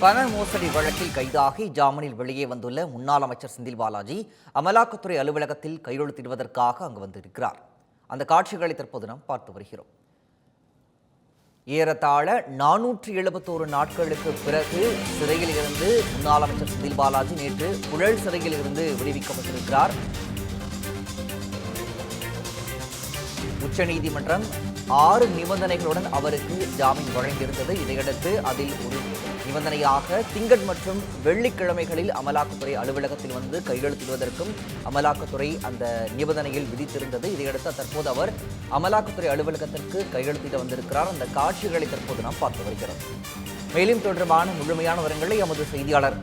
பண மோசடி வழக்கில் கைதாகி ஜாமீனில் வெளியே வந்துள்ள முன்னாள் அமைச்சர் செந்தில் பாலாஜி அமலாக்கத்துறை அலுவலகத்தில் கையெழுத்திடுவதற்காக அங்கு வந்திருக்கிறார். அந்த காட்சிகளை தற்போது நாம் பார்த்து வருகிறோம். ஏறத்தாழ நானூற்றி எழுபத்தோரு நாட்களுக்கு பிறகு சிறையில் இருந்து முன்னாள் அமைச்சர் செந்தில் பாலாஜி நேற்று புழல் சிறையில் இருந்து விடுவிக்கப்பட்டிருக்கிறார். உச்சநீதிமன்றம் ஆறு நிபந்தனைகளுடன் அவருக்கு ஜாமீன் வழங்கியிருந்தது. இதையடுத்து அதில் ஒரு நிபந்தனையாக திங்கள் மற்றும் வெள்ளிக்கிழமைகளில் அமலாக்கத்துறை அலுவலகத்தில் வந்து கையெழுத்திடுவதற்கும் அமலாக்கத்துறை அந்த நிபந்தனையில் விதித்திருந்தது. இதையடுத்து தற்போது அவர் அமலாக்கத்துறை அலுவலகத்திற்கு கையெழுத்திட வந்திருக்கிறார். அந்த காட்சிகளை தற்போது நாம் பார்த்து வருகிறோம். மேலும் தொடர்பான முழுமையான விவரங்களை எமது செய்தியாளர்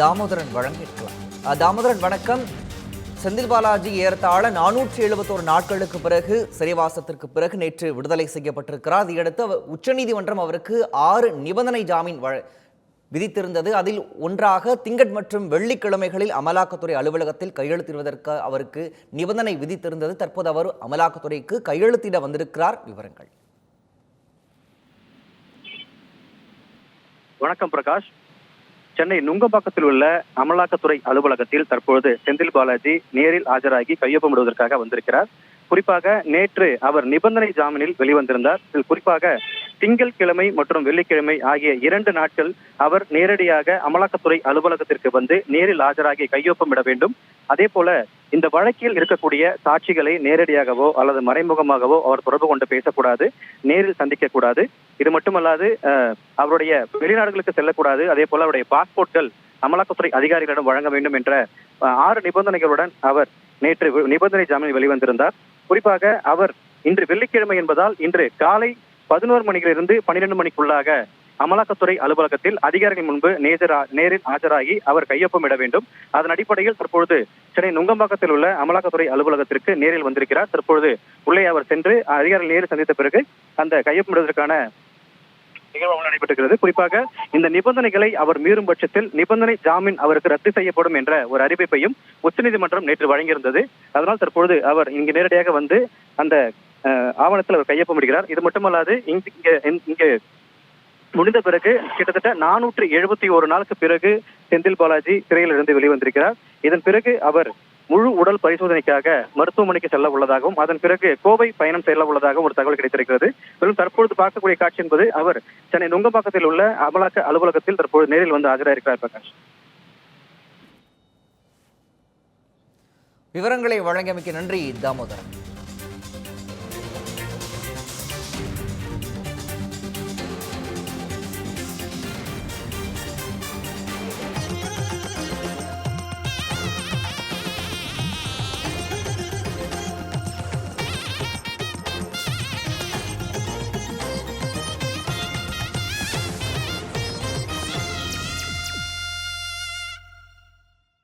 தாமோதரன் வழங்கியிருக்கலாம் தாமோதரன் வணக்கம். செந்தில் பாலாஜி ஏறத்தாழ நானூற்றி எழுபத்தோரு நாட்களுக்கு பிறகு சிறைவாசத்திற்கு பிறகு நேற்று விடுதலை செய்யப்பட்டிருக்கிறார். இதையடுத்து உச்சநீதிமன்றம் அவருக்கு ஆறு நிபந்தனை ஜாமீன் விதித்திருந்தது. அதில் ஒன்றாக திங்கட் மற்றும் வெள்ளிக்கிழமைகளில் அமலாக்கத்துறை அலுவலகத்தில் கையெழுத்திடுவதற்கு அவருக்கு நிபந்தனை விதித்திருந்தது. தற்போது அவர் அமலாக்கத்துறைக்கு கையெழுத்திட வந்திருக்கிறார். விவரங்கள். வணக்கம் பிரகாஷ். சென்னை நுங்கம்பாக்கத்தில் உள்ள அமலாக்கத்துறை அலுவலகத்தில் தற்பொழுது செந்தில் பாலாஜி நேரில் ஆஜராகி கையொப்பமிடுவதற்காக வந்திருக்கிறார். குறிப்பாக நேற்று அவர் நிபந்தனை ஜாமீனில் வெளிவந்திருந்தார். இதில் குறிப்பாக திங்கட்கிழமை மற்றும் வெள்ளிக்கிழமை ஆகிய இரண்டு நாட்கள் அவர் நேரடியாக அமலாக்கத்துறை அலுவலகத்திற்கு வந்து நேரில் ஆஜராகி கையொப்பமிட வேண்டும். அதே போல இந்த வழக்கில் இருக்கக்கூடிய சாட்சிகளை நேரடியாகவோ அல்லது மறைமுகமாகவோ அவர் தொடர்பு கொண்டு பேசக்கூடாது நேரில் சந்திக்க கூடாது இது மட்டுமல்லாது அவருடைய வெளிநாடுகளுக்கு செல்லக்கூடாது. அதே போல அவருடைய பாஸ்போர்ட்கள் அமலாக்கத்துறை அதிகாரிகளிடம் வழங்க வேண்டும் என்ற அஹ், ஆறு நிபந்தனைகளுடன் அவர் நேற்று நிபந்தனை ஜாமீன் வெளிவந்திருந்தார். குறிப்பாக அவர் இன்று வெள்ளிக்கிழமை என்பதால் இன்று காலை பதினோரு மணியிலிருந்து பன்னிரண்டு மணிக்குள்ளாக அமலாக்கத்துறை அலுவலகத்தில் அதிகாரிகள் முன்பு நேரில் ஆஜராகி அவர் கையொப்பமிட வேண்டும். அதன் அடிப்படையில் தற்பொழுது சென்னை நுங்கம்பாக்கத்தில் உள்ள அமலாக்கத்துறை அலுவலகத்திற்கு நேரில் வந்திருக்கிறார். தற்பொழுது உள்ளே அவர் சென்று அதிகாரிகள் நேரில் சந்தித்த பிறகு அந்த கையொப்பமிடுவதற்கான நிகழ்வு நடைபெற்றிருக்கிறது. குறிப்பாக இந்த நிபந்தனைகளை அவர் மீறும் பட்சத்தில் நிபந்தனை ஜாமீன் அவருக்கு ரத்து செய்யப்படும் என்ற ஒரு அறிவிப்பையும் உச்சநீதிமன்றம் நேற்று வழங்கியிருந்தது. அதனால் தற்பொழுது அவர் இங்கு நேரடியாக வந்து அந்த அஹ், ஆவணத்தில் அவர் கையொப்பமிடுகிறார் இது மட்டுமல்லாது இங்கு இங்க- இங்கு முடிந்த பிறகு கிட்டத்தட்ட நானூற்று எழுபத்தி ஒரு நாளுக்கு பிறகு செந்தில் பாலாஜி சிறையில் இருந்து வெளிவந்திருக்கிறார். இதன் பிறகு அவர் முழு உடல் பரிசோதனைக்காக மருத்துவமனைக்கு செல்ல உள்ளதாகவும் அதன் பிறகு கோவை பயணம் செல்ல உள்ளதாகவும் ஒரு தகவல் கிடைத்திருக்கிறது. மேலும் தற்பொழுது பார்க்கக்கூடிய காட்சி என்பது அவர் சென்னை நுங்கம்பாக்கத்தில் உள்ள அமலாக்க அலுவலகத்தில் தற்போது நேரில் வந்து ஆஜராயிருக்கிறார் பிரகாஷ். விவரங்களை வழங்கியமைக்கு நன்றி தாமோதரன்.